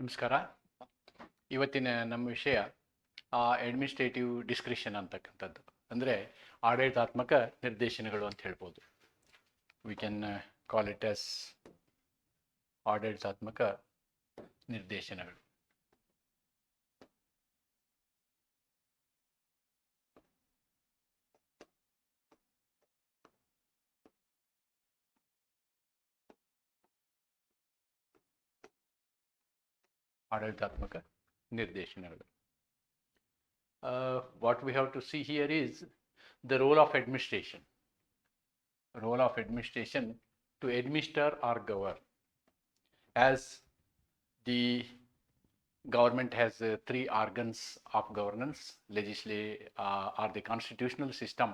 ನಮಸ್ಕಾರ. ಇವತ್ತಿನ ನಮ್ಮ ವಿಷಯ ಅಡ್ಮಿನಿಸ್ಟ್ರೇಟಿವ್ ಡಿಸ್ಕ್ರಿಷನ್ ಅಂತಕ್ಕಂಥದ್ದು. ಅಂದರೆ ಆಡಳಿತಾತ್ಮಕ ನಿರ್ದೇಶನಗಳು ಅಂತ ಹೇಳ್ಬೋದು. ವಿ ಕ್ಯಾನ್ ಎಸ್ ಆಡಳಿತಾತ್ಮಕ ನಿರ್ದೇಶನಗಳು. ಆಡಳಿತಾತ್ಮಕ ನಿರ್ದೇಶನಗಳು what we have to see here is the role of administration role of administration to administer or govern as the government has uh, three organs of governance legislative uh, or the constitutional system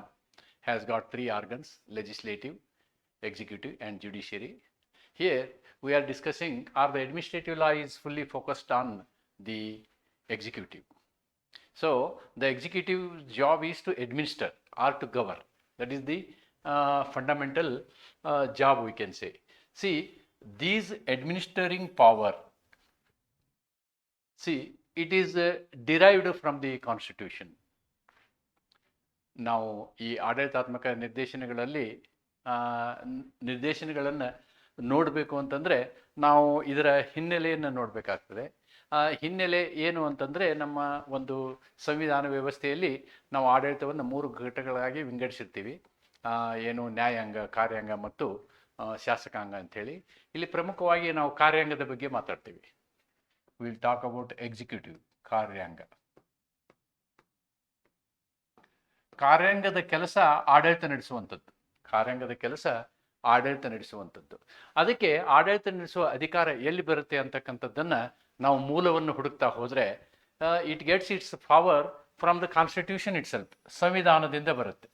has got three organs legislative executive and judiciary here we are discussing or the administrative law is fully focused on the executive so the executive job is to administer or to govern that is the uh, fundamental uh, job we can say see these administering power See, it is uh, derived from the Constitution. ನಾವು ಈ ಆಡಳಿತಾತ್ಮಕ ನಿರ್ದೇಶನಗಳಲ್ಲಿ ಆ, ನ್- ನಿರ್ದೇಶನಗಳನ್ನು ನೋಡಬೇಕು ಅಂತಂದರೆ ನಾವು ಇದರ ಹಿನ್ನೆಲೆಯನ್ನು ನೋಡಬೇಕಾಗ್ತದೆ. ಆ ಹಿನ್ನೆಲೆ ಏನು ಅಂತಂದರೆ ನಮ್ಮ ಒಂದು ಸಂವಿಧಾನ ವ್ಯವಸ್ಥೆಯಲ್ಲಿ ನಾವು ಆಡಳಿತವನ್ನು ಮೂರು ಘಟಕಗಳಾಗಿ ವಿಂಗಡಿಸಿರ್ತೀವಿ. ಏನು ನ್ಯಾಯಾಂಗ, ಕಾರ್ಯಾಂಗ ಮತ್ತು ಶಾಸಕಾಂಗ ಅಂಥೇಳಿ. ಇಲ್ಲಿ ಪ್ರಮುಖವಾಗಿ ನಾವು ಕಾರ್ಯಾಂಗದ ಬಗ್ಗೆ ಮಾತಾಡ್ತೀವಿ. ವಿಲ್ ಟಾಕ್ ಅಬೌಟ್ ಎಕ್ಸಿಕ್ಯೂಟಿವ್ ಕಾರ್ಯಾಂಗ. ಕಾರ್ಯಾಂಗದ ಕೆಲಸ ಆಡಳಿತ ನಡೆಸುವಂಥದ್ದು. ಕಾರ್ಯಾಂಗದ ಕೆಲಸ ಆಡಳಿತ ನಡೆಸುವಂಥದ್ದು. ಅದಕ್ಕೆ ಆಡಳಿತ ನಡೆಸುವ ಅಧಿಕಾರ ಎಲ್ಲಿ ಬರುತ್ತೆ ಅಂತಕ್ಕಂಥದ್ದನ್ನು ನಾವು ಮೂಲವನ್ನು ಹುಡುಕ್ತಾ ಹೋದರೆ it gets its power from the constitution itself ಸಂವಿಧಾನದಿಂದ ಬರುತ್ತೆ.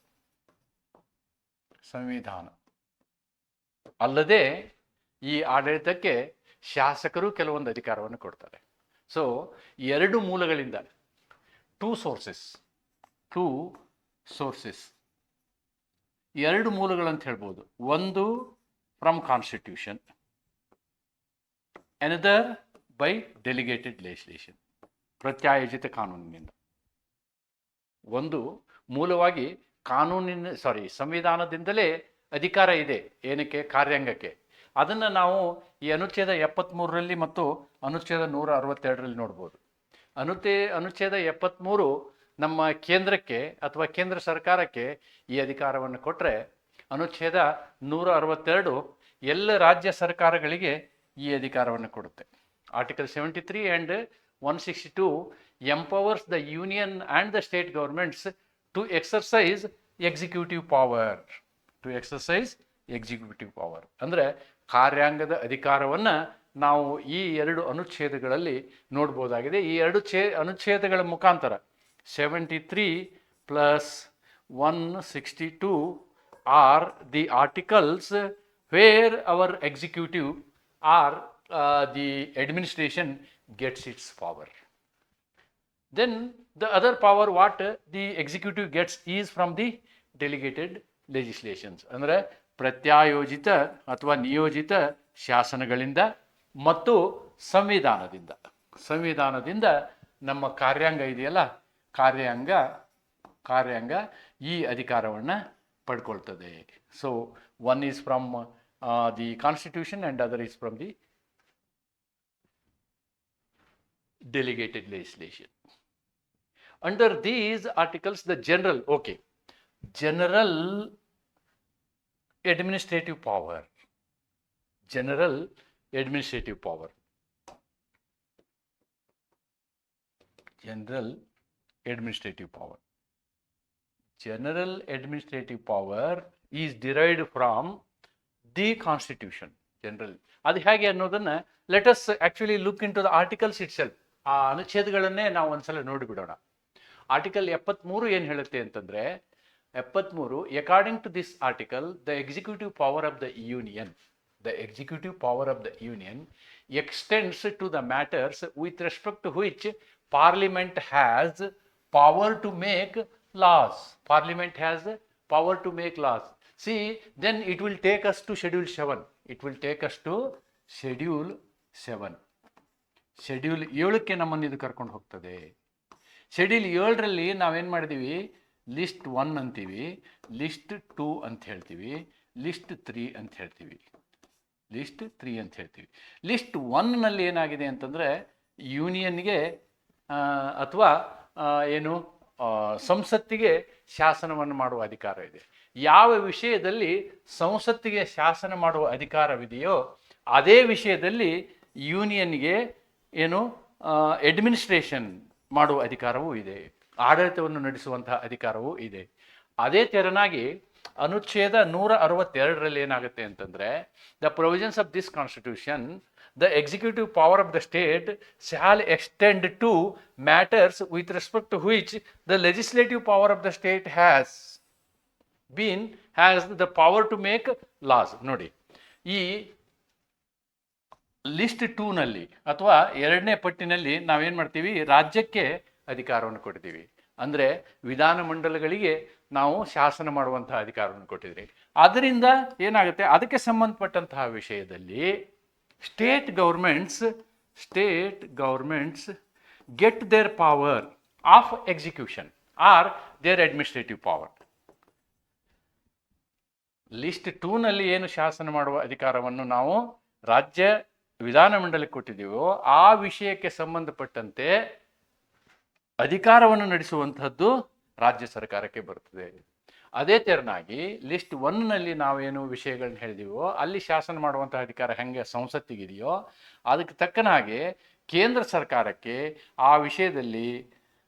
ಸಂವಿಧಾನ. ಅಲ್ಲದೆ ಈ ಆಡಳಿತಕ್ಕೆ ಶಾಸಕರು ಕೆಲವೊಂದು ಅಧಿಕಾರವನ್ನು ಕೊಡ್ತಾರೆ. ಸೊ ಎರಡು ಮೂಲಗಳಿಂದ ಟೂ ಸೋರ್ಸಸ್ ಟೂ ಸೋರ್ಸಸ್ ಎರಡು ಮೂಲಗಳಂತ ಹೇಳ್ಬೋದು. ಒಂದು from constitution another by delegated legislation ಪ್ರತ್ಯಾಯೋಜಿತ ಕಾನೂನಿನಿಂದ. ಒಂದು ಮೂಲವಾಗಿ ಕಾನೂನಿನ ಸಾರಿ ಸಂವಿಧಾನದಿಂದಲೇ ಅಧಿಕಾರ ಇದೆ. ಏನಕ್ಕೆ? ಕಾರ್ಯಾಂಗಕ್ಕೆ. ಅದನ್ನು ನಾವು ಈ ಅನುಚ್ಛೇದ ಎಪ್ಪತ್ತ್ಮೂರರಲ್ಲಿ ಮತ್ತು ಅನುಚ್ಛೇದ ನೂರ ಅರವತ್ತೆರಡರಲ್ಲಿ ನೋಡ್ಬೋದು. ಅನುಚ್ಛೇ ಅನುಚ್ಛೇದ ಎಪ್ಪತ್ತ್ಮೂರು ನಮ್ಮ ಕೇಂದ್ರಕ್ಕೆ ಅಥವಾ ಕೇಂದ್ರ ಸರ್ಕಾರಕ್ಕೆ ಈ ಅಧಿಕಾರವನ್ನು ಕೊಟ್ಟರೆ ಅನುಚ್ಛೇದ ನೂರ ಅರವತ್ತೆರಡು ಎಲ್ಲ ರಾಜ್ಯ ಸರ್ಕಾರಗಳಿಗೆ ಈ ಅಧಿಕಾರವನ್ನು ಕೊಡುತ್ತೆ. Article seventy three and one sixty two empowers the union and the state governments to exercise executive power to exercise executive power ಅಂದರೆ ಕಾರ್ಯಾಂಗದ ಅಧಿಕಾರವನ್ನು ನಾವು ಈ ಎರಡು ಅನುಚ್ಛೇದಗಳಲ್ಲಿ ನೋಡ್ಬೋದಾಗಿದೆ. ಈ ಎರಡು ಛೇ, ಅನುಚ್ಛೇದಗಳ ಮುಖಾಂತರ seventy three plus one sixty two are the articles where our executive or the administration gets its power then the other power what uh, the executive gets is from the delegated legislations. ಅಂದರೆ ಪ್ರತ್ಯಾಯೋಜಿತ ಅಥವಾ ನಿಯೋಜಿತ ಶಾಸನಗಳಿಂದ ಮತ್ತು ಸಂವಿಧಾನದಿಂದ ಸಂವಿಧಾನದಿಂದ ನಮ್ಮ ಕಾರ್ಯಾಂಗ ಇದೆಯಲ್ಲ ಕಾರ್ಯಾಂಗ ಕಾರ್ಯಾಂಗ ಈ ಅಧಿಕಾರವನ್ನು ಪಡ್ಕೊಳ್ತದೆ. So one is from the constitution and other is from the delegated legislation under these articles the general okay general administrative power general administrative power general administrative power. General administrative power is derived from the constitution general ಅದು ಹೇಗೆ ಅನ್ನೋದನ್ನ let us actually look into the articles itself ಆ ಅನುಚ್ಛೇದಗಳನ್ನೇ ನಾವು ಒಂದ್ಸಲ ನೋಡಿಬಿಡೋಣ. Article ಎಪ್ಪತ್ಮೂರು ಏನು ಹೇಳುತ್ತೆ ಅಂತಂದ್ರೆ, ಎಪ್ಪತ್ಮೂರು according to this article the executive power of the union the executive power of the union extends to the matters with respect to which parliament has power to make laws. Parliament has the power to make laws. See, then it will take us to Schedule 7. It will take us to Schedule 7. Schedule ಏಳಕ್ಕೆ ನಮ್ಮನ್ನು ಇದು ಕರ್ಕೊಂಡು ಹೋಗ್ತದೆ schedule ಏಳರಲ್ಲಿ ನಾವೇನು ಮಾಡಿದ್ದೀವಿ list one ಅಂತೀವಿ list two ಅಂತ ಹೇಳ್ತೀವಿ ಲಿಸ್ಟ್ ತ್ರೀ ಅಂತ ಹೇಳ್ತೀವಿ ಲಿಸ್ಟ್ ತ್ರೀ ಅಂತ ಹೇಳ್ತೀವಿ ಲಿಸ್ಟ್ ಒನ್ನಲ್ಲಿ ಏನಾಗಿದೆ ಅಂತಂದರೆ ಯೂನಿಯನ್ಗೆ ಅಥವಾ ಏನು? ಸಂಸತ್ತಿಗೆ ಶಾಸನವನ್ನು ಮಾಡುವ ಅಧಿಕಾರ ಇದೆ. ಯಾವ ವಿಷಯದಲ್ಲಿ ಸಂಸತ್ತಿಗೆ ಶಾಸನ ಮಾಡುವ ಅಧಿಕಾರವಿದೆಯೋ, ಅದೇ ವಿಷಯದಲ್ಲಿ ಯೂನಿಯನ್ಗೆ ಏನು? ಅಡ್ಮಿನಿಸ್ಟ್ರೇಷನ್ ಮಾಡುವ ಅಧಿಕಾರವೂ ಇದೆ. ಆಡಳಿತವನ್ನು ನಡೆಸುವಂತಹ ಅಧಿಕಾರವೂ ಇದೆ. ಅದೇ ತೆರನಾಗಿ ಅನುಚ್ಛೇದ ನೂರ ಅರವತ್ತೆರಡರಲ್ಲಿ ಏನಾಗುತ್ತೆ ಅಂತಂದರೆ the provisions of this constitution the executive power of the state shall extend to matters with respect to which the legislative power of the state has been has the power to make laws ನೋಡಿ, ಈ list ಟೂನಲ್ಲಿ ಅಥವಾ ಎರಡನೇ ಪಟ್ಟಿನಲ್ಲಿ ನಾವೇನು ಮಾಡ್ತೀವಿ? ರಾಜ್ಯಕ್ಕೆ ಅಧಿಕಾರವನ್ನು ಕೊಡ್ತೀವಿ. ಅಂದರೆ ವಿಧಾನಮಂಡಲಗಳಿಗೆ ನಾವು ಶಾಸನ ಮಾಡುವಂತಹ ಅಧಿಕಾರವನ್ನು ಕೊಟ್ಟಿದ್ರಿ. ಅದರಿಂದ ಏನಾಗುತ್ತೆ? ಅದಕ್ಕೆ ಸಂಬಂಧಪಟ್ಟಂತಹ ವಿಷಯದಲ್ಲಿ state governments state governments get their power of execution or their administrative power list ಟೂನಲ್ಲಿ ಏನು ಶಾಸನ ಮಾಡುವ ಅಧಿಕಾರವನ್ನು ನಾವು ರಾಜ್ಯ ವಿಧಾನಮಂಡಲಕ್ಕೆ ಕೊಟ್ಟಿದ್ದೀವೋ ಆ ವಿಷಯಕ್ಕೆ ಸಂಬಂಧಪಟ್ಟಂತೆ ಅಧಿಕಾರವನ್ನು ನಡೆಸುವಂತಹದ್ದು ರಾಜ್ಯ ಸರ್ಕಾರಕ್ಕೆ ಬರ್ತದೆ ಅದೇ ತೆರನಾಗಿ ಲಿಸ್ಟ್ ಒನ್ನಲ್ಲಿ ನಾವೇನು ವಿಷಯಗಳನ್ನ ಹೇಳಿದೀವೋ, ಅಲ್ಲಿ ಶಾಸನ ಮಾಡುವಂಥ ಅಧಿಕಾರ ಹೆಂಗೆ ಸಂಸತ್ತಿಗಿದೆಯೋ, ಅದಕ್ಕೆ ತಕ್ಕನಾಗೆ ಕೇಂದ್ರ ಸರ್ಕಾರಕ್ಕೆ ಆ ವಿಷಯದಲ್ಲಿ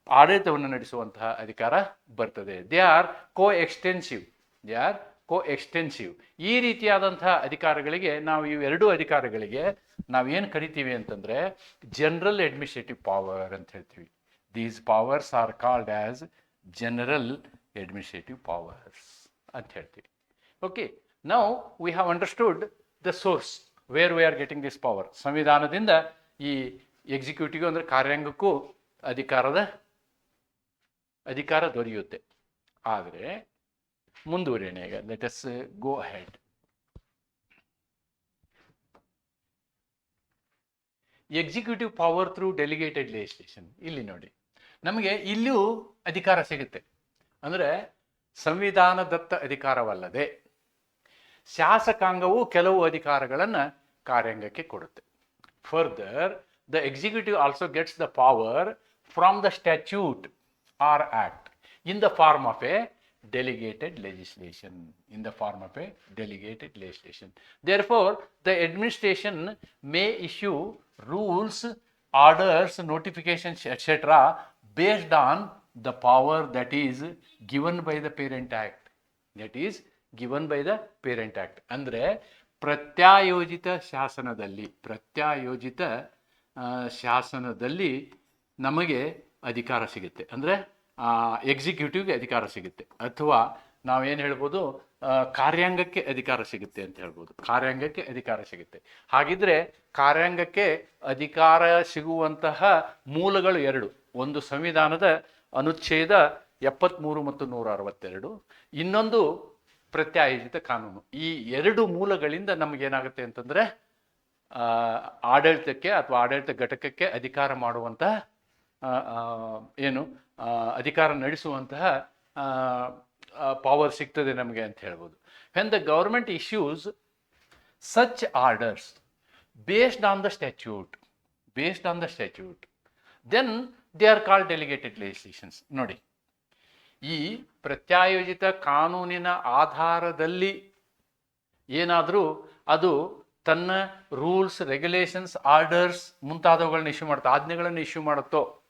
ಆಡಳಿತವನ್ನು ನಡೆಸುವಂತಹ ಅಧಿಕಾರ ಬರ್ತದೆ. They are coextensive they are coextensive ಈ ರೀತಿಯಾದಂತಹ ಅಧಿಕಾರಗಳಿಗೆ ನಾವು ಇವೆರಡೂ ಅಧಿಕಾರಗಳಿಗೆ ನಾವು ಏನು ಕರಿತೀವಿ ಅಂತಂದರೆ ಜನರಲ್ ಅಡ್ಮಿನಿಸ್ಟ್ರೇಟಿವ್ ಪವರ್ ಅಂತ ಹೇಳ್ತೀವಿ. These powers are called as general administrative powers ಅಂತ ಹೇಳ್ತೀವಿ. ಓಕೆ ನಾವು we have understood the source where we are getting this power ಸಂವಿಧಾನದಿಂದ ಈ ಎಕ್ಸಿಕ್ಯೂಟಿವ್ ಅಂದರೆ ಕಾರ್ಯಾಂಗಕ್ಕೂ ಅಧಿಕಾರದ, ಅಧಿಕಾರ ದೊರೆಯುತ್ತೆ. ಆದರೆ ಮುಂದುವರಿಯೋಣ ಈಗ let us go head executive power through delegated legislation ಇಲ್ಲಿ ನೋಡಿ, ನಮಗೆ ಇಲ್ಲೂ ಅಧಿಕಾರ ಸಿಗುತ್ತೆ. ಅಂದರೆ ಸಂವಿಧಾನದತ್ತ ಅಧಿಕಾರವಲ್ಲದೆ ಶಾಸಕಾಂಗವು ಕೆಲವು ಅಧಿಕಾರಗಳನ್ನು ಕಾರ್ಯಾಂಗಕ್ಕೆ ಕೊಡುತ್ತೆ. Further the executive also gets the power from the statute or act in the form of a delegated legislation in the form of a delegated legislation therefore the administration may issue rules orders notifications etcetera based on the power that is given by the parent act. That is given by the parent act. ಅಂದರೆ ಪ್ರತ್ಯಾಯೋಜಿತ ಶಾಸನದಲ್ಲಿ ಪ್ರತ್ಯಾಯೋಜಿತ ಶಾಸನದಲ್ಲಿ ನಮಗೆ ಅಧಿಕಾರ ಸಿಗುತ್ತೆ. ಅಂದರೆ ಎಕ್ಸಿಕ್ಯೂಟಿವ್ಗೆ ಅಧಿಕಾರ ಸಿಗುತ್ತೆ. ಅಥವಾ ನಾವೇನು ಹೇಳ್ಬೋದು ಕಾರ್ಯಾಂಗಕ್ಕೆ ಅಧಿಕಾರ ಸಿಗುತ್ತೆ ಅಂತ ಹೇಳ್ಬೋದು. ಕಾರ್ಯಾಂಗಕ್ಕೆ ಅಧಿಕಾರ ಸಿಗುತ್ತೆ. ಹಾಗಿದ್ರೆ ಕಾರ್ಯಾಂಗಕ್ಕೆ ಅಧಿಕಾರ ಸಿಗುವಂತಹ ಮೂಲಗಳು ಎರಡು. ಒಂದು ಸಂವಿಧಾನದ ಅನುಚ್ಛೇದ ಎಪ್ಪತ್ತ್ಮೂರು ಮತ್ತು ನೂರ ಅರವತ್ತೆರಡು ಇನ್ನೊಂದು ಪ್ರತ್ಯಾಯೋಜಿತ ಕಾನೂನು. ಈ ಎರಡು ಮೂಲಗಳಿಂದ ನಮಗೇನಾಗುತ್ತೆ ಅಂತಂದರೆ ಆಡಳಿತಕ್ಕೆ ಅಥವಾ ಆಡಳಿತ ಘಟಕಕ್ಕೆ ಅಧಿಕಾರ ಮಾಡುವಂತಹ ಏನು ಅಧಿಕಾರ ನಡೆಸುವಂತಹ ಪವರ್ ಸಿಗ್ತದೆ ನಮಗೆ ಅಂತ ಹೇಳ್ಬೋದು. When the government issues such orders based on the statute based on the statute then they are called delegated legislations ನೋಡಿ, ಈ ಪ್ರತ್ಯಾಯೋಜಿತ ಕಾನೂನಿನ ಆಧಾರದಲ್ಲಿ ಏನಾದರೂ ಅದು ತನ್ನ ರೂಲ್ಸ್, ರೆಗ್ಯುಲೇಷನ್ಸ್, ಆರ್ಡರ್ಸ್ ಮುಂತಾದವುಗಳನ್ನ ಇಶ್ಯೂ ಮಾಡುತ್ತೋ, ಆಜ್ಞೆಗಳನ್ನು ಇಶ್ಯೂ ಮಾಡುತ್ತೋ,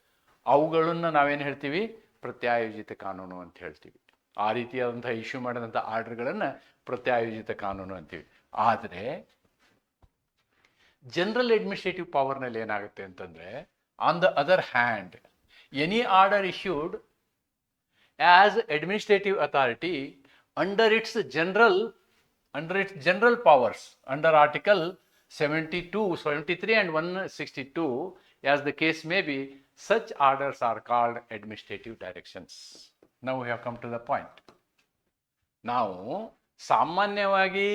ಅವುಗಳನ್ನು ನಾವೇನು ಹೇಳ್ತೀವಿ? ಪ್ರತ್ಯಾಯೋಜಿತ ಕಾನೂನು ಅಂತ ಹೇಳ್ತೀವಿ. ಆ ರೀತಿಯಾದಂಥ ಇಶ್ಯೂ ಮಾಡಿದಂಥ ಆರ್ಡರ್ಗಳನ್ನು ಪ್ರತ್ಯಾಯೋಜಿತ ಕಾನೂನು ಅಂತೀವಿ. ಆದರೆ, ಜನರಲ್ ಅಡ್ಮಿನಿಸ್ಟ್ರೇಟಿವ್ ಪವರ್ನಲ್ಲಿ ಏನಾಗುತ್ತೆ ಅಂತಂದರೆ on the other hand any order issued as administrative authority under its general under its general powers under article 72 73 and 162 as the case may be such orders are called administrative directions now we have come to the point ನಾವು ಸಾಮಾನ್ಯವಾಗಿ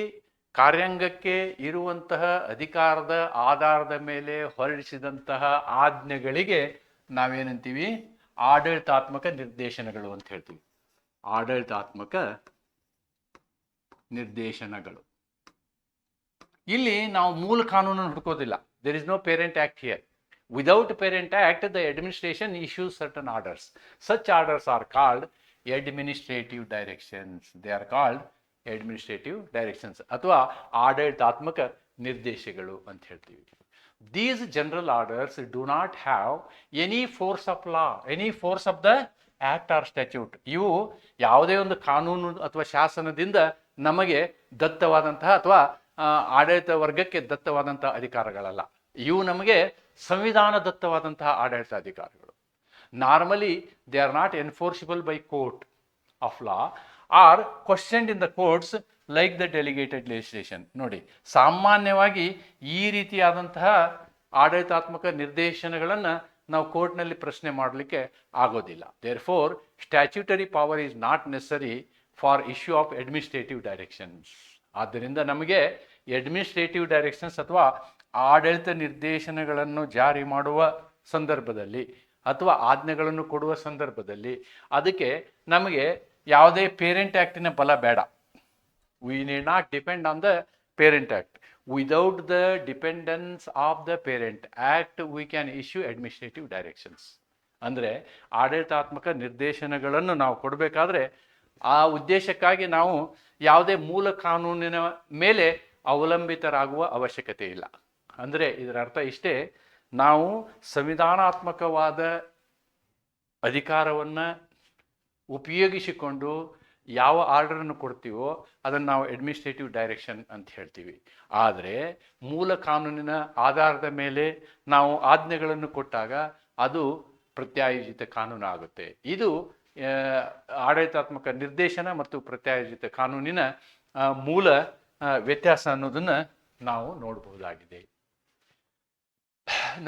ಕಾರ್ಯಾಂಗಕ್ಕೆ ಇರುವಂತಹ ಅಧಿಕಾರದ ಆಧಾರದ ಮೇಲೆ ಹೊರಡಿಸಿದಂತಹ ಆಜ್ಞೆಗಳಿಗೆ ನಾವೇನಂತೀವಿ? ಆಡಳಿತಾತ್ಮಕ ನಿರ್ದೇಶನಗಳು ಅಂತ ಹೇಳ್ತೀವಿ. ಆಡಳಿತಾತ್ಮಕ ನಿರ್ದೇಶನಗಳು. ಇಲ್ಲಿ ನಾವು ಮೂಲ ಕಾನೂನನ್ನು ಹುಡುಕೋದಿಲ್ಲ. There is no parent act here without parent act the administration issues certain orders such orders are called administrative directions they are called administrative directions ಅಥವಾ ಆಡಳಿತಾತ್ಮಕ ನಿರ್ದೇಶಗಳು ಅಂತ ಹೇಳ್ತೀವಿ. These general orders do not have any force of law any force of the act or statute ಇವು ಯಾವುದೇ ಒಂದು ಕಾನೂನು ಅಥವಾ ಶಾಸನದಿಂದ ನಮಗೆ ದತ್ತವಾದಂತಹ ಅಥವಾ ಆಡಳಿತ ವರ್ಗಕ್ಕೆ ದತ್ತವಾದಂತಹ ಅಧಿಕಾರಗಳಲ್ಲ. ಇವು ನಮಗೆ ಸಂವಿಧಾನ ದತ್ತವಾದಂತಹ ಆಡಳಿತ ಅಧಿಕಾರಗಳು normally they are not enforceable by court of law or questioned in the courts like the delegated legislation ನೋಡಿ, ಸಾಮಾನ್ಯವಾಗಿ ಈ ರೀತಿಯಾದಂತಹ ಆಡಳಿತಾತ್ಮಕ ನಿರ್ದೇಶನಗಳನ್ನು ನಾವು ಕೋರ್ಟ್ನಲ್ಲಿ ಪ್ರಶ್ನೆ ಮಾಡಲಿಕ್ಕೆ ಆಗೋದಿಲ್ಲ. Therefore statutory power is not necessary for issue of administrative directions ಆದ್ದರಿಂದ ನಮಗೆ ಅಡ್ಮಿನಿಸ್ಟ್ರೇಟಿವ್ ಡೈರೆಕ್ಷನ್ಸ್ ಅಥವಾ ಆಡಳಿತ ನಿರ್ದೇಶನಗಳನ್ನು ಜಾರಿ ಮಾಡುವ ಸಂದರ್ಭದಲ್ಲಿ ಅಥವಾ ಆಜ್ಞೆಗಳನ್ನು ಕೊಡುವ ಸಂದರ್ಭದಲ್ಲಿ ಅದಕ್ಕೆ ನಮಗೆ ಯಾವುದೇ ಪೇರೆಂಟ್ ಆ್ಯಕ್ಟಿನ ಬಲ ಬೇಡ. We need not depend on the parent act without the dependence of the parent act we can issue administrative directions ಅಂದರೆ ಆಡಳಿತಾತ್ಮಕ ನಿರ್ದೇಶನಗಳನ್ನು ನಾವು ಕೊಡಬೇಕಾದ್ರೆ ಆ ಉದ್ದೇಶಕ್ಕಾಗಿ ನಾವು ಯಾವುದೇ ಮೂಲ ಕಾನೂನಿನ ಮೇಲೆ ಅವಲಂಬಿತರಾಗುವ ಅವಶ್ಯಕತೆ ಇಲ್ಲ. ಅಂದರೆ ಇದರ ಅರ್ಥ ಇಷ್ಟೇ, ನಾವು ಸಂವಿಧಾನಾತ್ಮಕವಾದ ಅಧಿಕಾರವನ್ನು ಉಪಯೋಗಿಸಿಕೊಂಡು ಯಾವ ಆರ್ಡರನ್ನು ಕೊಡ್ತೀವೋ ಅದನ್ನು ನಾವು ಅಡ್ಮಿನಿಸ್ಟ್ರೇಟಿವ್ ಡೈರೆಕ್ಷನ್ ಅಂತ ಹೇಳ್ತೀವಿ. ಆದರೆ ಮೂಲ ಕಾನೂನಿನ ಆಧಾರದ ಮೇಲೆ ನಾವು ಆಜ್ಞೆಗಳನ್ನು ಕೊಟ್ಟಾಗ ಅದು ಪ್ರತ್ಯಾಯೋಜಿತ ಕಾನೂನು ಆಗುತ್ತೆ. ಇದು ಆಡಳಿತಾತ್ಮಕ ನಿರ್ದೇಶನ ಮತ್ತು ಪ್ರತ್ಯಾಯೋಜಿತ ಕಾನೂನಿನ ಮೂಲ ವ್ಯತ್ಯಾಸ ಅನ್ನೋದನ್ನು ನಾವು ನೋಡಬಹುದಾಗಿದೆ.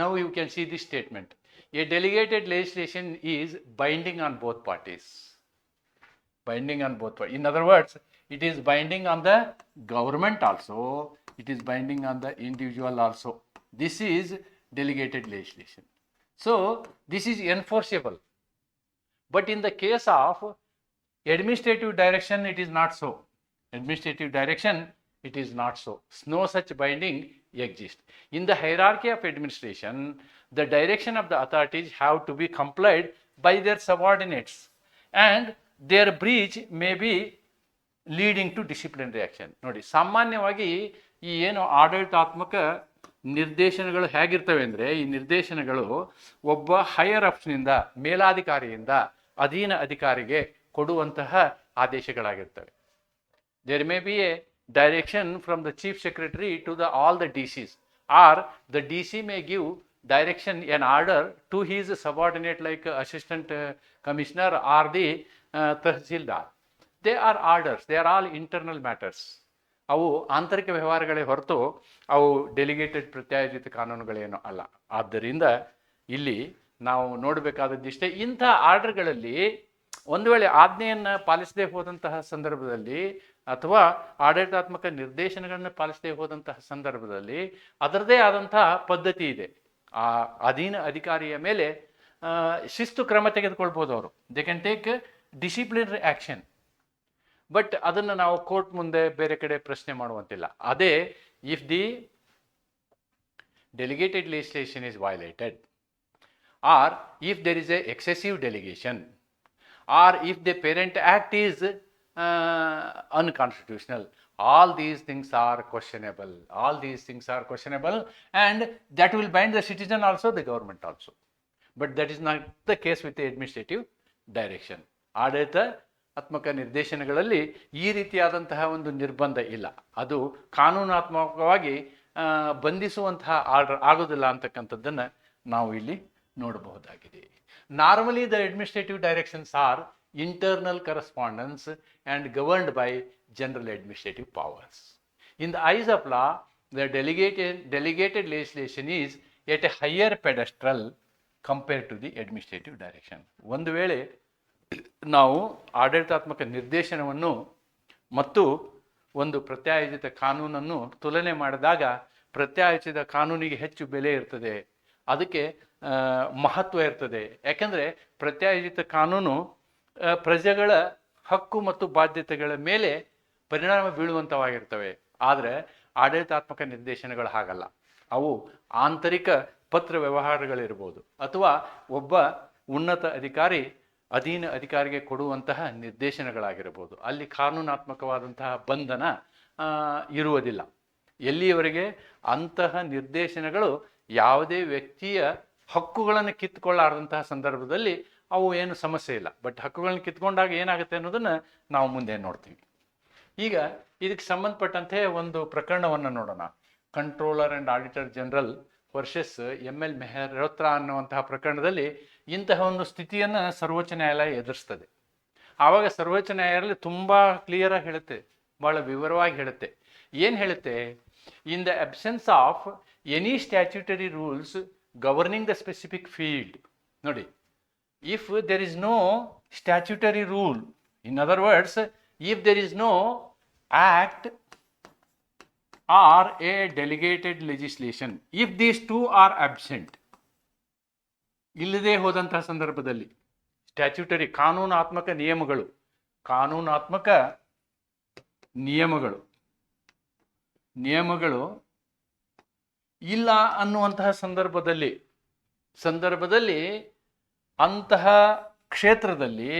Now you can see this statement a delegated legislation is binding on both parties. Binding on both in other words it is binding on the government also it is binding on the individual also. This is delegated legislation. So this is enforceable. But in the case of administrative direction it is not so. Administrative direction it is not so. No such binding exists. In the hierarchy of administration the direction of the authorities have to be complied by their subordinates. And their breach may be leading to discipline reaction ನೋಡಿ, ಸಾಮಾನ್ಯವಾಗಿ ಈ ಏನು ಆಡಳಿತಾತ್ಮಕ ನಿರ್ದೇಶನಗಳು ಹೇಗಿರ್ತವೆ ಅಂದರೆ, ಈ ನಿರ್ದೇಶನಗಳು ಒಬ್ಬ higher ಅಪ್ಸ್ನಿಂದ ಮೇಲಾಧಿಕಾರಿಯಿಂದ, ಅಧೀನ ಅಧಿಕಾರಿಗೆ ಕೊಡುವಂತಹ ಆದೇಶಗಳಾಗಿರ್ತವೆ. There may be a direction from the chief secretary to the all the DCs or the D C may give direction and order to his subordinate like assistant commissioner or the uh, they are orders they are all internal matters ಅವು ಆಂತರಿಕ ವ್ಯವಹಾರಗಳೇ ಹೊರತು ಅವು delegated ಪ್ರತ್ಯಾಯೋಜಿತ ಕಾನೂನುಗಳೇನು ಅಲ್ಲ. ಆದ್ದರಿಂದ ಇಲ್ಲಿ ನಾವು ನೋಡಬೇಕಾದದ್ದಿಷ್ಟೇ ಇಂಥ ಆರ್ಡರ್ಗಳಲ್ಲಿ ಒಂದು ವೇಳೆ ಆಜ್ಞೆಯನ್ನು ಪಾಲಿಸದೇ ಹೋದಂತಹ ಸಂದರ್ಭದಲ್ಲಿ ಅಥವಾ ಆಡಳಿತಾತ್ಮಕ ನಿರ್ದೇಶನಗಳನ್ನು ಪಾಲಿಸದೇ ಹೋದಂತಹ ಸಂದರ್ಭದಲ್ಲಿ ಅದರದೇ ಆದಂತಹ ಪದ್ಧತಿ ಇದೆ. ಆ ಅಧೀನ ಅಧಿಕಾರಿಯ ಮೇಲೆ ಶಿಸ್ತು ಕ್ರಮ ತೆಗೆದುಕೊಳ್ಬೋದು ಅವರು. They can take disciplinary action but ಅದನ್ನು ನಾವು ಕೋರ್ಟ್ ಮುಂದೆ ಬೇರೆ ಕಡೆ ಪ್ರಶ್ನೆ ಮಾಡುವಂತಿಲ್ಲ ಅದೇ if the delegated legislation is violated or if there is a excessive delegation or if the parent act is uh, unconstitutional all these things are questionable all these things are questionable and that will bind the citizen also the government also but that is not the case with the administrative direction ಆಡಳಿತ ಆತ್ಮಕ ನಿರ್ದೇಶನಗಳಲ್ಲಿ ಈ ರೀತಿಯಾದಂತಹ ಒಂದು ನಿರ್ಬಂಧ ಇಲ್ಲ. ಅದು ಕಾನೂನಾತ್ಮಕವಾಗಿ ಬಂಧಿಸುವಂತಹ order ಆಗೋದಿಲ್ಲ ಅಂತಕ್ಕಂಥದ್ದನ್ನು ನಾವು ಇಲ್ಲಿ ನೋಡಬಹುದಾಗಿದೆ. Normally the administrative directions are internal correspondence and governed by general administrative powers in the eyes of law the delegated delegated legislation is at a higher pedestal compare to the administrative direction ಒಂದು ವೇಳೆ ನಾವು ಆಡಳಿತಾತ್ಮಕ ನಿರ್ದೇಶನವನ್ನು ಮತ್ತು ಒಂದು ಪ್ರತ್ಯಾಯೋಜಿತ ಕಾನೂನನ್ನು ತುಲನೆ ಮಾಡಿದಾಗ ಪ್ರತ್ಯಾಯೋಜಿತ ಕಾನೂನಿಗೆ ಹೆಚ್ಚು ಬೆಲೆ ಇರ್ತದೆ. ಅದಕ್ಕೆ ಮಹತ್ವ ಇರ್ತದೆ. ಯಾಕೆಂದರೆ ಪ್ರತ್ಯಾಯೋಜಿತ ಕಾನೂನು ಪ್ರಜೆಗಳ ಹಕ್ಕು ಮತ್ತು ಬಾಧ್ಯತೆಗಳ ಮೇಲೆ ಪರಿಣಾಮ ಬೀಳುವಂಥವಾಗಿರ್ತವೆ ಆದರೆ ಆಡಳಿತಾತ್ಮಕ ನಿರ್ದೇಶನಗಳು ಹಾಗಲ್ಲ. ಅವು ಆಂತರಿಕ ಪತ್ರ ವ್ಯವಹಾರಗಳಿರ್ಬೋದು. ಅಥವಾ ಒಬ್ಬ ಉನ್ನತ ಅಧಿಕಾರಿ ಅಧೀನ ಅಧಿಕಾರಿಗೆ ಕೊಡುವಂತಹ ನಿರ್ದೇಶನಗಳಾಗಿರ್ಬೋದು. ಅಲ್ಲಿ ಕಾನೂನಾತ್ಮಕವಾದಂತಹ ಬಂಧನ ಇರುವುದಿಲ್ಲ. ಎಲ್ಲಿಯವರೆಗೆ ಅಂತಹ ನಿರ್ದೇಶನಗಳು ಯಾವುದೇ ವ್ಯಕ್ತಿಯ ಹಕ್ಕುಗಳನ್ನು ಕಿತ್ಕೊಳ್ಳಾರ್ದಂತಹ ಸಂದರ್ಭದಲ್ಲಿ ಅವು ಏನು ಸಮಸ್ಯೆ ಇಲ್ಲ. ಬಟ್ ಹಕ್ಕುಗಳನ್ನು ಕಿತ್ಕೊಂಡಾಗ ಏನಾಗುತ್ತೆ ಅನ್ನೋದನ್ನು ನಾವು ಮುಂದೆ ನೋಡ್ತೀವಿ. ಈಗ ಇದಕ್ಕೆ ಸಂಬಂಧಪಟ್ಟಂತೆ ಒಂದು ಪ್ರಕರಣವನ್ನು ನೋಡೋಣ. Controller and auditor general versus M L Mehrotra ಅನ್ನುವಂತಹ ಪ್ರಕರಣದಲ್ಲಿ ಇಂತಹ ಒಂದು ಸ್ಥಿತಿಯನ್ನು ಸರ್ವೋಚ್ಚ ನ್ಯಾಯಾಲಯ ಎದುರಿಸ್ತದೆ. ಆವಾಗ ಸರ್ವೋಚ್ಚ ನ್ಯಾಯಾಲಯ ತುಂಬ ಕ್ಲಿಯರಾಗಿ ಹೇಳುತ್ತೆ ಭಾಳ ವಿವರವಾಗಿ ಹೇಳುತ್ತೆ. ಏನು ಹೇಳುತ್ತೆ? In the absence of any statutory rules governing the specific field ನೋಡಿ if there is no statutory rule in other words if there is no act or a delegated legislation. If these two are absent, ಇಲ್ಲದೆ ಹೋದಂತಹ ಸಂದರ್ಭದಲ್ಲಿ statutory ಕಾನೂನಾತ್ಮಕ ನಿಯಮಗಳು ಕಾನೂನಾತ್ಮಕ ನಿಯಮಗಳು ನಿಯಮಗಳು ಇಲ್ಲ ಅನ್ನುವಂತಹ ಸಂದರ್ಭದಲ್ಲಿ ಸಂದರ್ಭದಲ್ಲಿ ಅಂತಹ ಕ್ಷೇತ್ರದಲ್ಲಿ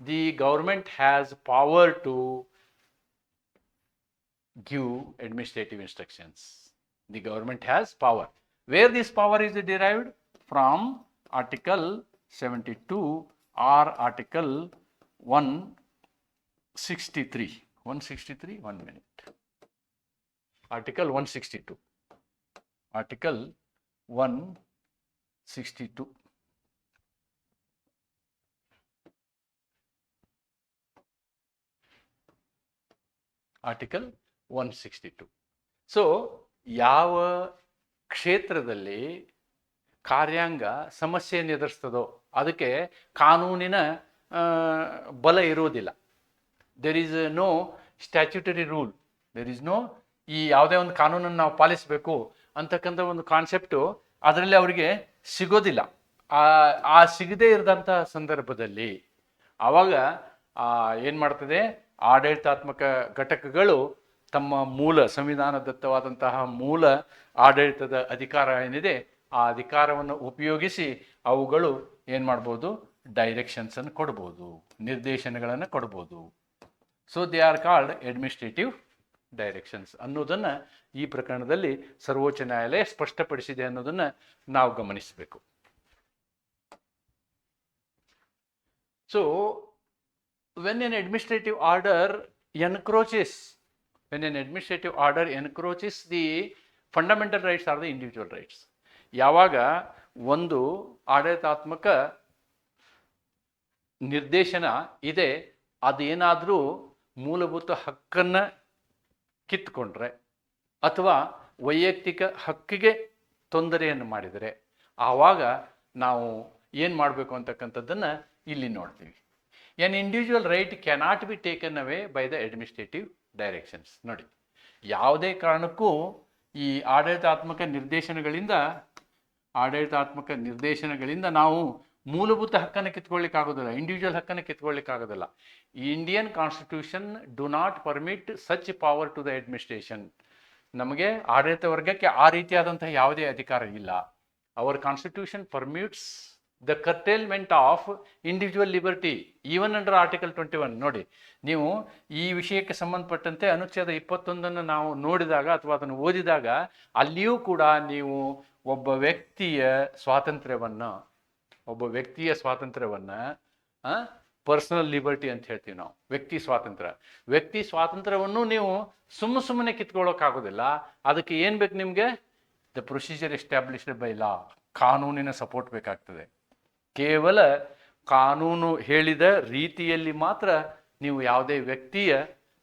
the government has power to give administrative instructions. The government has power. Where this power is derived? From Article 72 or Article 163. 163, one minute. Article 162. Article 162. Article one sixty two so ಯಾವ ಕ್ಷೇತ್ರದಲ್ಲಿ ಕಾರ್ಯಾಂಗ ಸಮಸ್ಯೆಯನ್ನು ಎದುರಿಸ್ತದೋ ಅದಕ್ಕೆ ಕಾನೂನಿನ ಬಲ ಇರುವುದಿಲ್ಲ. There is no statutory rule there is no ಈ ಯಾವುದೇ ಒಂದು ಕಾನೂನನ್ನು ನಾವು ಪಾಲಿಸಬೇಕು ಅಂತಕ್ಕಂಥ ಒಂದು ಕಾನ್ಸೆಪ್ಟು ಅದರಲ್ಲಿ ಅವರಿಗೆ ಸಿಗೋದಿಲ್ಲ. ಆ ಆ ಸಿಗದೇ ಇರದಂಥ ಸಂದರ್ಭದಲ್ಲಿ ಆವಾಗ ಏನು ಮಾಡ್ತದೆ? ಆಡಳಿತಾತ್ಮಕ ಘಟಕಗಳು ತಮ್ಮ ಮೂಲ ಸಂವಿಧಾನದತ್ತವಾದಂತಹ ಮೂಲ ಆಡಳಿತದ ಅಧಿಕಾರ ಏನಿದೆ, ಆ ಅಧಿಕಾರವನ್ನು ಉಪಯೋಗಿಸಿ ಅವುಗಳು ಏನು ಮಾಡ್ಬೋದು ಡೈರೆಕ್ಷನ್ಸನ್ನು ಕೊಡ್ಬೋದು, ನಿರ್ದೇಶನಗಳನ್ನು ಕೊಡ್ಬೋದು. So they are called administrative directions ಅನ್ನೋದನ್ನು ಈ ಪ್ರಕರಣದಲ್ಲಿ ಸರ್ವೋಚ್ಚ ನ್ಯಾಯಾಲಯ ಸ್ಪಷ್ಟಪಡಿಸಿದೆ ಅನ್ನೋದನ್ನು ನಾವು ಗಮನಿಸಬೇಕು. So when an administrative order encroaches when an administrative order encroaches the fundamental rights or the individual rights. ಯಾವಾಗ ಒಂದು ಆಡಳಿತಾತ್ಮಕ ನಿರ್ದೇಶನ ಇದೆ, ಅದೇನಾದರೂ ಮೂಲಭೂತ ಹಕ್ಕನ್ನು ಕಿತ್ಕೊಂಡ್ರೆ ಅಥವಾ ವೈಯಕ್ತಿಕ ಹಕ್ಕಿಗೆ ತೊಂದರೆಯನ್ನು ಮಾಡಿದರೆ, ಆವಾಗ ನಾವು ಏನು ಮಾಡಬೇಕು ಅಂತಕ್ಕಂಥದ್ದನ್ನು ಇಲ್ಲಿ ನೋಡ್ತೀವಿ. An individual right cannot be taken away by the administrative directions ನೋಡಿ, ಯಾವುದೇ ಕಾರಣಕ್ಕೂ ಈ ಆಡಳಿತಾತ್ಮಕ ನಿರ್ದೇಶನಗಳಿಂದ ಆಡಳಿತಾತ್ಮಕ ನಿರ್ದೇಶನಗಳಿಂದ ನಾವು ಮೂಲಭೂತ ಹಕ್ಕನ್ನು ಕಿತ್ಕೊಳ್ಳಿಕ್ಕಾಗೋದಿಲ್ಲ ಇಂಡಿವಿಜುವಲ್ ಹಕ್ಕನ್ನು ಕಿತ್ಕೊಳ್ಳಿಕ್ಕಾಗೋದಿಲ್ಲ Indian constitution do not permit such power to the administration ನಮಗೆ ಆಡಳಿತ ವರ್ಗಕ್ಕೆ ಆ ರೀತಿಯಾದಂತಹ ಯಾವುದೇ ಅಧಿಕಾರ ಇಲ್ಲ. Our constitution permits the curtailment of individual liberty even under article twenty one ನೋಡಿ, ನೀವು ಈ ವಿಷಯಕ್ಕೆ ಸಂಬಂಧಪಟ್ಟಂತೆ ಅನುಚ್ಛೇದ ಇಪ್ಪತ್ತೊಂದನ್ನು ನಾವು ನೋಡಿದಾಗ ಅಥವಾ ಅದನ್ನು ಓದಿದಾಗ ಅಲ್ಲಿಯೂ ಕೂಡ ನೀವು ಒಬ್ಬ ವ್ಯಕ್ತಿಯ ಸ್ವಾತಂತ್ರ್ಯವನ್ನು, ಒಬ್ಬ ವ್ಯಕ್ತಿಯ ಸ್ವಾತಂತ್ರ್ಯವನ್ನು ಪರ್ಸನಲ್ ಲಿಬರ್ಟಿ ಅಂತ ಹೇಳ್ತೀವಿ ನಾವು, ವ್ಯಕ್ತಿ ಸ್ವಾತಂತ್ರ್ಯ. ವ್ಯಕ್ತಿ ಸ್ವಾತಂತ್ರ್ಯವನ್ನು ನೀವು ಸುಮ್ಮ ಸುಮ್ಮನೆ ಕಿತ್ಕೊಳ್ಳೋಕ್ಕಾಗೋದಿಲ್ಲ. ಅದಕ್ಕೆ ಏನು ಬೇಕು ನಿಮಗೆ? The procedure established by law ಕಾನೂನಿನ ಸಪೋರ್ಟ್ ಬೇಕಾಗ್ತದೆ. ಕೇವಲ ಕಾನೂನು ಹೇಳಿದ ರೀತಿಯಲ್ಲಿ ಮಾತ್ರ ನೀವು ಯಾವುದೇ ವ್ಯಕ್ತಿಯ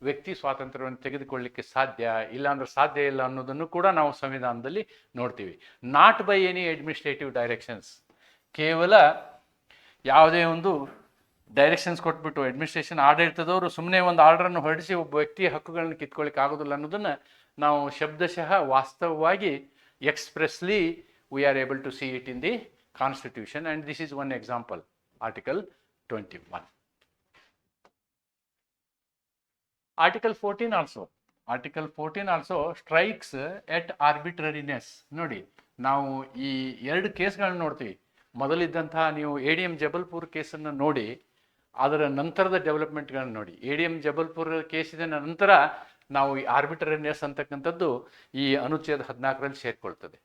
ವ್ಯಕ್ತಿ ಸ್ವಾತಂತ್ರ್ಯವನ್ನು ತೆಗೆದುಕೊಳ್ಳಿಕ್ಕೆ ಸಾಧ್ಯ ಇಲ್ಲಾಂದ್ರೆ ಸಾಧ್ಯ ಇಲ್ಲ ಅನ್ನೋದನ್ನು ಕೂಡ ನಾವು ಸಂವಿಧಾನದಲ್ಲಿ ನೋಡ್ತೀವಿ. Not by any administrative directions ಕೇವಲ ಯಾವುದೇ ಒಂದು ಡೈರೆಕ್ಷನ್ಸ್ ಕೊಟ್ಬಿಟ್ಟು ಅಡ್ಮಿನಿಸ್ಟ್ರೇಷನ್ ಆಡಳಿತದವರು ಸುಮ್ಮನೆ ಒಂದು ಆರ್ಡರನ್ನು ಹೊರಡಿಸಿ ಒಬ್ಬ ವ್ಯಕ್ತಿಯ ಹಕ್ಕುಗಳನ್ನು ಕಿತ್ಕೊಳ್ಳಿಕ್ಕೆ ಆಗೋದಿಲ್ಲ ಅನ್ನೋದನ್ನು ನಾವು ಶಬ್ದಶಃ ವಾಸ್ತವವಾಗಿ expressly we are able to see it in the and this is one example article twenty one article fourteen also article fourteen also strikes at arbitrariness ನೋಡಿ, ನಾವು ಈ ಎರಡು ಕೇಸ್ಗಳನ್ನ ನೋಡ್ತೀವಿ. ಮೊದಲಿದ್ದಂತಹ ನೀವು ಎ ಡಿ ಎಂ ಜಬಲ್ಪುರ್ ಕೇಸನ್ನು ನೋಡಿ, ಅದರ ನಂತರದ ಡೆವಲಪ್ಮೆಂಟ್ಗಳನ್ನು ನೋಡಿ. ಎ ಡಿ ಎಂ ಜಬಲ್ಪುರ್ ಕೇಸಿನ ನಂತರ ನಾವು ಈ ಆರ್ಬಿಟ್ರರಿನೆಸ್ ಅಂತಕ್ಕಂಥದ್ದು ಈ ಅನುಚ್ಛೇದ ಹದಿನಾಲ್ಕರಲ್ಲಿ ಸೇರಿಕೊಳ್ತದೆ.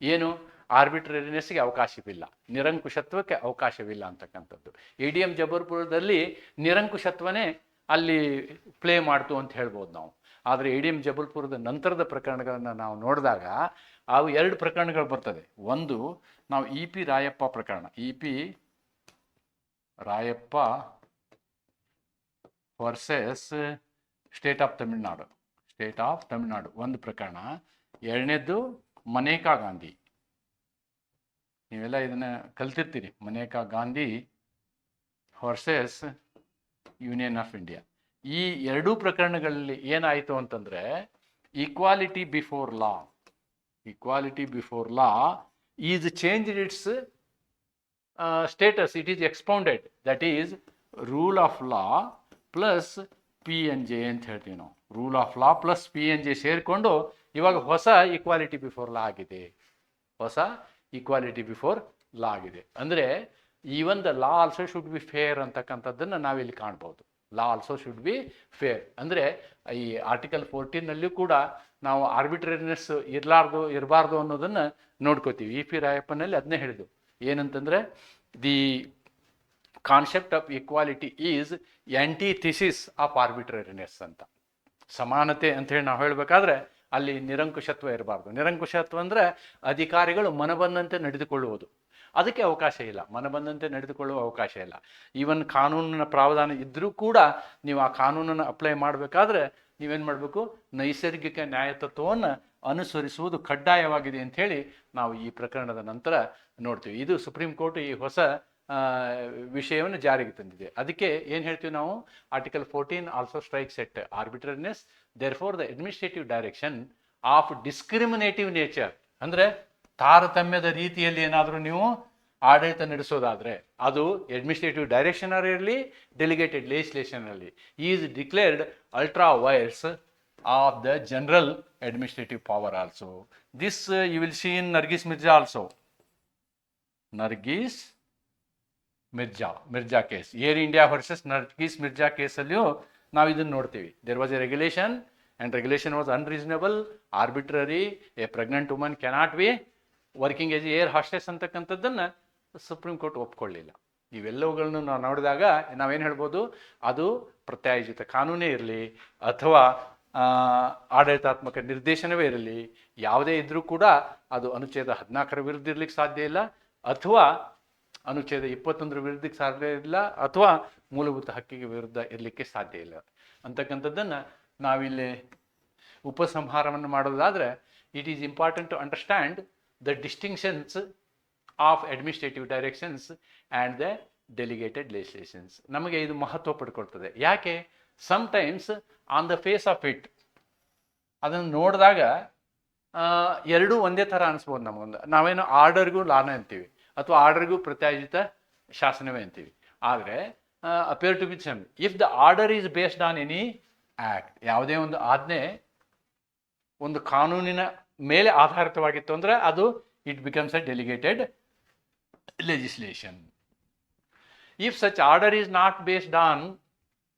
ಏನು? ಆರ್ಬಿಟ್ರರಿನೆಸ್ಗೆ ಅವಕಾಶವಿಲ್ಲ, ನಿರಂಕುಶತ್ವಕ್ಕೆ ಅವಕಾಶವಿಲ್ಲ ಅಂತಕ್ಕಂಥದ್ದು. ಎ ಡಿ ಎಂ ಜಬಲ್ಪುರದಲ್ಲಿ ನಿರಂಕುಶತ್ವನೇ ಅಲ್ಲಿ ಪ್ಲೇ ಮಾಡ್ತು ಅಂತ ಹೇಳ್ಬೋದು ನಾವು. ಆದರೆ ಎ ಡಿ ಎಂ ಜಬಲ್ಪುರದ ನಂತರದ ಪ್ರಕರಣಗಳನ್ನು ನಾವು ನೋಡಿದಾಗ ಅವು ಎರಡು ಪ್ರಕರಣಗಳು ಬರ್ತದೆ. ಒಂದು, ನಾವು ಇ ಪಿ ರಾಯಪ್ಪ ಪ್ರಕರಣ. E P Rayappa versus state of Tamil Nadu state of Tamil Nadu ಒಂದು ಪ್ರಕರಣ. ಎರಡನೇದು ಮನೇಕಾ ಗಾಂಧಿ. ನೀವೆಲ್ಲ ಇದನ್ನ ಕಲ್ತಿರ್ತೀರಿ. Maneka Gandhi versus union of India ಈ ಎರಡೂ ಪ್ರಕರಣಗಳಲ್ಲಿ ಏನಾಯಿತು ಅಂತಂದ್ರೆ equality before law equality before law is change its status it is expounded that is rule of law plus P N J ಅಂತ ಹೇಳ್ತೀವಿ ನಾವು. Rule of law plus P N J ಸೇರಿಕೊಂಡು ಇವಾಗ ಹೊಸ ಈಕ್ವಾಲಿಟಿ ಬಿಫೋರ್ ಲಾ ಆಗಿದೆ. ಹೊಸ equality before ಲಾ ಆಗಿದೆ. ಅಂದರೆ ಈ ಒಂದು law also should be fair ಅಂತಕ್ಕಂಥದ್ದನ್ನು ನಾವಿಲ್ಲಿ ಕಾಣ್ಬೋದು. Law also should be fair ಅಂದರೆ ಈ ಆರ್ಟಿಕಲ್ ಫೋರ್ಟೀನಲ್ಲಿಯೂ ಕೂಡ ನಾವು ಆರ್ಬಿಟ್ರರಿನೆಸ್ ಇರಲಾರ್ದು, ಇರಬಾರ್ದು ಅನ್ನೋದನ್ನು ನೋಡ್ಕೋತೀವಿ. ಇ ಪಿ ರಾಯಪ್ಪನಲ್ಲಿ ಅದನ್ನೇ ಹೇಳಿದ್ದು. ಏನಂತಂದರೆ the concept of equality is thesis of arbitrariness ಅಂತ. ಸಮಾನತೆ ಅಂತ ಹೇಳಿ ನಾವು ಹೇಳಬೇಕಾದ್ರೆ ಅಲ್ಲಿ ನಿರಂಕುಶತ್ವ ಇರಬಾರ್ದು. ನಿರಂಕುಶತ್ವ ಅಂದರೆ ಅಧಿಕಾರಿಗಳು ಮನಬಂದಂತೆ ನಡೆದುಕೊಳ್ಳುವುದು. ಅದಕ್ಕೆ ಅವಕಾಶ ಇಲ್ಲ. ಮನಬಂದಂತೆ ನಡೆದುಕೊಳ್ಳುವ ಅವಕಾಶ ಇಲ್ಲ. ಈವನ್ ಕಾನೂನಿನ ಪ್ರಾವಧಾನ ಇದ್ದರೂ ಕೂಡ ನೀವು ಆ ಕಾನೂನನ್ನು ಅಪ್ಲೈ ಮಾಡಬೇಕಾದ್ರೆ ನೀವೇನು ಮಾಡಬೇಕು? ನೈಸರ್ಗಿಕ ನ್ಯಾಯತತ್ವವನ್ನು ಅನುಸರಿಸುವುದು ಕಡ್ಡಾಯವಾಗಿದೆ ಅಂಥೇಳಿ ನಾವು ಈ ಪ್ರಕರಣದ ನಂತರ ನೋಡ್ತೀವಿ. ಇದು ಸುಪ್ರೀಂ ಕೋರ್ಟ್ ಈ ಹೊಸ ವಿಷಯವನ್ನು ಜಾರಿಗೆ ತಂದಿದೆ. ಅದಕ್ಕೆ ಏನು ಹೇಳ್ತೀವಿ ನಾವು? Article fourteen also strikes at arbitrariness there for the administrative direction of discriminative nature ಅಂದರೆ ತಾರತಮ್ಯದ ರೀತಿಯಲ್ಲಿ ಏನಾದರೂ ನೀವು ಆಡಳಿತ ನಡೆಸೋದಾದರೆ, ಅದು ಅಡ್ಮಿನಿಸ್ಟ್ರೇಟಿವ್ ಡೈರೆಕ್ಷನ್ ಇರಲಿ ಡೆಲಿಗೇಟೆಡ್ ಲೆಜಿಸ್ಲೇಷನ್ ಅಲ್ಲಿ is declared ultra vires of the general administrative power also this you will seen Nargis Mirza also Nargis Mirza Mirza case. Air India versus Nargis Mirza ಕೇಸಲ್ಲಿಯೂ ನಾವು ಇದನ್ನು ನೋಡ್ತೀವಿ. There was a regulation and regulation was unreasonable arbitrary a pregnant woman cannot be working as air hostess ಅಂತಕ್ಕಂಥದ್ದನ್ನು supreme court ಒಪ್ಕೊಳ್ಳಿಲ್ಲ. ಇವೆಲ್ಲವುಗಳನ್ನು ನಾವು ನೋಡಿದಾಗ ನಾವೇನು ಹೇಳ್ಬೋದು? ಅದು ಪ್ರತ್ಯಾಯೋಜಿತ ಕಾನೂನೇ ಇರಲಿ ಅಥವಾ ಆಡಳಿತಾತ್ಮಕ ನಿರ್ದೇಶನವೇ ಇರಲಿ, ಯಾವುದೇ ಇದ್ರೂ ಕೂಡ ಅದು ಅನುಚ್ಛೇದ ಹದಿನಾಲ್ಕರ ವಿರುದ್ಧ ಇರಲಿಕ್ಕೆ ಸಾಧ್ಯ ಇಲ್ಲ. ಅಥವಾ ಅನುಚ್ಛೇದ ಇಪ್ಪತ್ತೊಂದರ ವಿರುದ್ಧಕ್ಕೆ ಸಾಧ್ಯ ಇಲ್ಲ ಅಥವಾ ಮೂಲಭೂತ ಹಕ್ಕಿಗೆ ವಿರುದ್ಧ ಇರಲಿಕ್ಕೆ ಸಾಧ್ಯ ಇಲ್ಲ ಅಂತಕ್ಕಂಥದ್ದನ್ನು ನಾವಿಲ್ಲಿ ಉಪಸಂಹಾರವನ್ನು ಮಾಡೋದಾದರೆ it is important to understand the distinctions of administrative directions and the delegated legislations ನಮಗೆ ಇದು ಮಹತ್ವ ಪಡ್ಕೊಳ್ತದೆ. ಯಾಕೆ? Sometimes on the face of it ಅದನ್ನು ನೋಡಿದಾಗ ಎರಡೂ ಒಂದೇ ಥರ ಅನಿಸ್ಬೋದು ನಮಗೊಂದು. ನಾವೇನು ಆರ್ಡರ್ಗೂ ಲಾನ ಅಂತೀವಿ. ಅಥವಾ ಆರ್ಡರ್ಗೂ ಪ್ರತ್ಯಾಯೋಜಿತ ಶಾಸನವೇ ಅಂತೀವಿ. ಆದರೆ appear to be some if the order is based on any act ಯಾವುದೇ ಒಂದು ಆಜ್ಞೆ ಒಂದು ಕಾನೂನಿನ ಮೇಲೆ ಆಧಾರಿತವಾಗಿತ್ತು ಅಂದರೆ ಅದು it becomes a delegated legislation if such order is not based on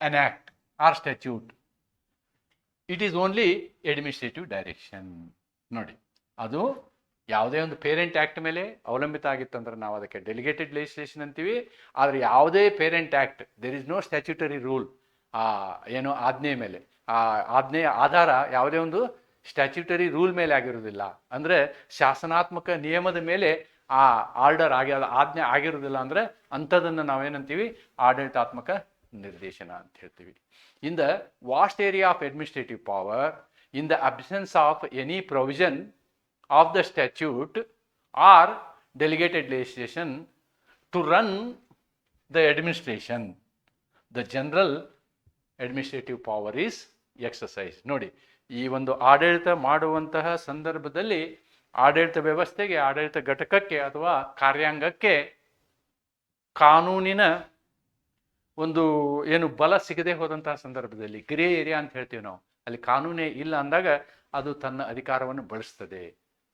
an act or statute it is only administrative direction ನೋಡಿ, ಅದು ಯಾವುದೇ ಒಂದು ಪೇರೆಂಟ್ ಆ್ಯಕ್ಟ್ ಮೇಲೆ ಅವಲಂಬಿತ ಆಗಿತ್ತಂದ್ರೆ ನಾವು ಅದಕ್ಕೆ ಡೆಲಿಗೇಟೆಡ್ ಲೆಜಿಸ್ಲೇಷನ್ ಅಂತೀವಿ. ಆದರೆ ಯಾವುದೇ parent act there is no statutory rule ಆ, ಏನು ಆಜ್ಞೆಯ ಮೇಲೆ, ಆ ಆಜ್ಞೆಯ ಆಧಾರ ಯಾವುದೇ ಒಂದು ಸ್ಟ್ಯಾಚ್ಯೂಟರಿ ರೂಲ್ ಮೇಲೆ ಆಗಿರೋದಿಲ್ಲ ಅಂದರೆ ಶಾಸನಾತ್ಮಕ ನಿಯಮದ ಮೇಲೆ ಆ ಆರ್ಡರ್ ಆಗಿ ಆಜ್ಞೆ ಆಗಿರೋದಿಲ್ಲ ಅಂದರೆ ಅಂಥದ್ದನ್ನು ನಾವೇನಂತೀವಿ? ಆಡಳಿತಾತ್ಮಕ ನಿರ್ದೇಶನ ಅಂತ ಹೇಳ್ತೀವಿ. In the vast area of administrative power in the absence of any provision of the statute or delegated legislation to run the administration the general administrative power is exercise ನೋಡಿ, ಈ ಒಂದು ಆಡಳಿತ ಮಾಡುವಂತಹ ಸಂದರ್ಭದಲ್ಲಿ ಆಡಳಿತ ವ್ಯವಸ್ಥೆಗೆ, ಆಡಳಿತ ಘಟಕಕ್ಕೆ ಅಥವಾ ಕಾರ್ಯಾಂಗಕ್ಕೆ ಕಾನೂನಿನ ಒಂದು ಏನು ಬಲ ಸಿಗದೆ ಹೋದಂತಹ ಸಂದರ್ಭದಲ್ಲಿ, ಗ್ರೇ ಏರಿಯಾ ಅಂತ ಹೇಳ್ತೀವಿ ನಾವು, ಅಲ್ಲಿ ಕಾನೂನೇ ಇಲ್ಲ ಅಂದಾಗ ಅದು ತನ್ನ ಅಧಿಕಾರವನ್ನು ಬಳಸ್ತದೆ.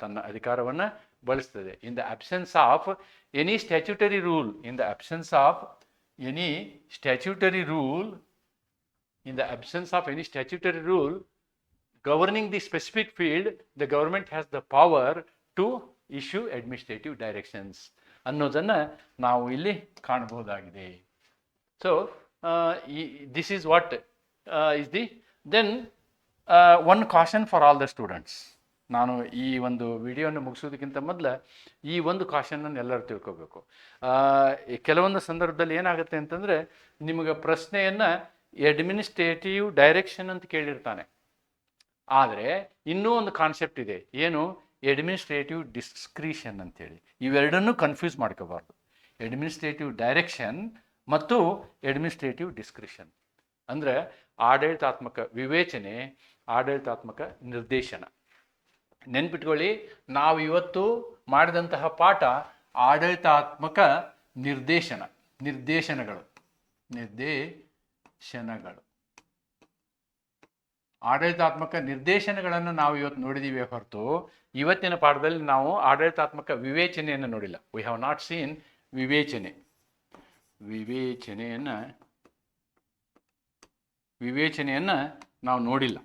ತನ್ನ ಅಧಿಕಾರವನ್ನು ಬಳಸ್ತದೆ. In the absence of any statutory rule in the absence of any statutory rule in the absence of any statutory rule governing the specific field the government has the power to issue administrative directions ಅನ್ನೋದನ್ನು ನಾವು ಇಲ್ಲಿ ಕಾಣಬಹುದಾಗಿದೆ. So this is what is the then one caution for all the students ನಾನು ಈ ಒಂದು ವಿಡಿಯೋನ ಮುಗಿಸೋದಕ್ಕಿಂತ ಮೊದಲು ಈ ಒಂದು ಕಾಷನನ್ನು ಎಲ್ಲರೂ ತಿಳ್ಕೋಬೇಕು. ಕೆಲವೊಂದು ಸಂದರ್ಭದಲ್ಲಿ ಏನಾಗುತ್ತೆ ಅಂತಂದರೆ ನಿಮಗೆ ಪ್ರಶ್ನೆಯನ್ನು ಅಡ್ಮಿನಿಸ್ಟ್ರೇಟಿವ್ ಡೈರೆಕ್ಷನ್ ಅಂತ ಕೇಳಿರ್ತಾನೆ. ಆದರೆ ಇನ್ನೂ ಒಂದು ಕಾನ್ಸೆಪ್ಟ್ ಇದೆ. ಏನು? ಅಡ್ಮಿನಿಸ್ಟ್ರೇಟಿವ್ ಡಿಸ್ಕ್ರಿಷನ್ ಅಂತೇಳಿ. ಇವೆರಡನ್ನೂ ಕನ್ಫ್ಯೂಸ್ ಮಾಡ್ಕೋಬಾರ್ದು. ಅಡ್ಮಿನಿಸ್ಟ್ರೇಟಿವ್ ಡೈರೆಕ್ಷನ್ ಮತ್ತು ಅಡ್ಮಿನಿಸ್ಟ್ರೇಟಿವ್ ಡಿಸ್ಕ್ರಿಷನ್ ಅಂದರೆ ಆಡಳಿತಾತ್ಮಕ ವಿವೇಚನೆ, ಆಡಳಿತಾತ್ಮಕ ನಿರ್ದೇಶನ. ನೆನ್ಪಿಟ್ಕೊಳ್ಳಿ, ನಾವು ಇವತ್ತು ಮಾಡಿದಂತಹ ಪಾಠ ಆಡಳಿತಾತ್ಮಕ ನಿರ್ದೇಶನ, ನಿರ್ದೇಶನಗಳು. ನಿರ್ದೇಶನಗಳು. ಆಡಳಿತಾತ್ಮಕ ನಿರ್ದೇಶನಗಳನ್ನು ನಾವು ಇವತ್ತು ನೋಡಿದ್ದೀವಿ ಹೊರತು, ಇವತ್ತಿನ ಪಾಠದಲ್ಲಿ ನಾವು ಆಡಳಿತಾತ್ಮಕ ವಿವೇಚನೆಯನ್ನು ನೋಡಿಲ್ಲ. ವಿ ಹ್ಯಾವ್ ನಾಟ್ ಸೀನ್ ವಿವೇಚನೆ. ವಿವೇಚನೆಯನ್ನು ವಿವೇಚನೆಯನ್ನು ನಾವು ನೋಡಿಲ್ಲ.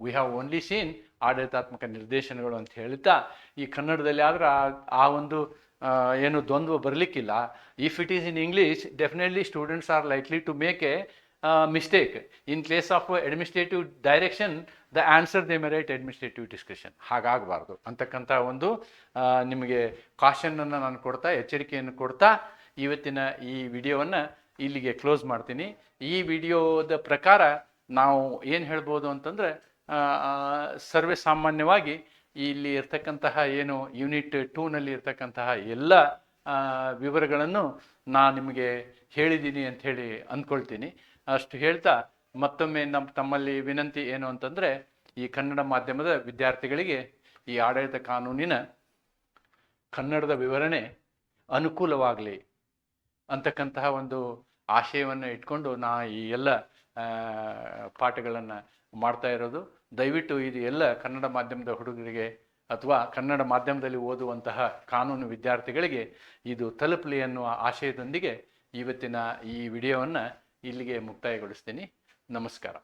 ವಿ ಹ್ಯಾವ್ ಓನ್ಲಿ ಸೀನ್ ಆಡಳಿತಾತ್ಮಕ ನಿರ್ದೇಶನಗಳು ಅಂತ ಹೇಳ್ತಾ ಈ ಕನ್ನಡದಲ್ಲಿ ಆದ್ರೆ ಆ- ಒಂದು ಏನು ದ್ವಂದ್ವ ಬರಲಿಕ್ಕಿಲ್ಲ. If it is in English definitely students are likely to make a mistake in place of administrative direction the answer they may write administrative discussion ಹಾಗಾಗಬಾರ್ದು. ಅಂತಕ್ಕಂಥ ಒಂದು ನಿಮಗೆ ಕಾಷನನ್ನು ನಾನು ಕೊಡ್ತಾ, ಎಚ್ಚರಿಕೆಯನ್ನು ಕೊಡ್ತಾ, ಇವತ್ತಿನ ಈ ವಿಡಿಯೋವನ್ನು ಇಲ್ಲಿಗೆ ಕ್ಲೋಸ್ ಮಾಡ್ತೀನಿ. ಈ ವಿಡಿಯೋದ ಪ್ರಕಾರ ನಾವು ಏನು ಹೇಳ್ಬೋದು ಅಂತಂದರೆ ಸರ್ವೇ ಸಾಮಾನ್ಯವಾಗಿ ಇಲ್ಲಿ ಇರ್ತಕ್ಕಂತಹ ಏನು ಯೂನಿಟ್ ಟೂನಲ್ಲಿ ಇರ್ತಕ್ಕಂತಹ ಎಲ್ಲ ವಿವರಗಳನ್ನು ನಾನು ನಿಮಗೆ ಹೇಳಿದ್ದೀನಿ ಅಂತ ಹೇಳಿ ಅಂದ್ಕೊಳ್ತೀನಿ. ಅಷ್ಟು ಹೇಳ್ತಾ ಮತ್ತೊಮ್ಮೆ ನಮ್ಮ ತಮ್ಮಲ್ಲಿ ವಿನಂತಿ ಏನು ಅಂತಂದರೆ ಈ ಕನ್ನಡ ಮಾಧ್ಯಮದ ವಿದ್ಯಾರ್ಥಿಗಳಿಗೆ ಈ ಆಡಳಿತ ಕಾನೂನಿನ ಕನ್ನಡದ ವಿವರಣೆ ಅನುಕೂಲವಾಗಲಿ ಅಂತಕ್ಕಂತಹ ಒಂದು ಆಶಯವನ್ನು ಇಟ್ಕೊಂಡು ನಾ ಈ ಎಲ್ಲ ಪಾಠಗಳನ್ನು ಮಾಡ್ತಾ ಇರೋದು. ದಯವಿಟ್ಟು ಇದು ಎಲ್ಲ ಕನ್ನಡ ಮಾಧ್ಯಮದ ಹುಡುಗರಿಗೆ ಅಥವಾ ಕನ್ನಡ ಮಾಧ್ಯಮದಲ್ಲಿ ಓದುವಂತಹ ಕಾನೂನು ವಿದ್ಯಾರ್ಥಿಗಳಿಗೆ ಇದು ತಲುಪಲಿ ಅನ್ನುವ ಆಶಯದೊಂದಿಗೆ ಇವತ್ತಿನ ಈ ವಿಡಿಯೋವನ್ನು ಇಲ್ಲಿಗೆ ಮುಕ್ತಾಯಗೊಳಿಸ್ತೀನಿ. ನಮಸ್ಕಾರ.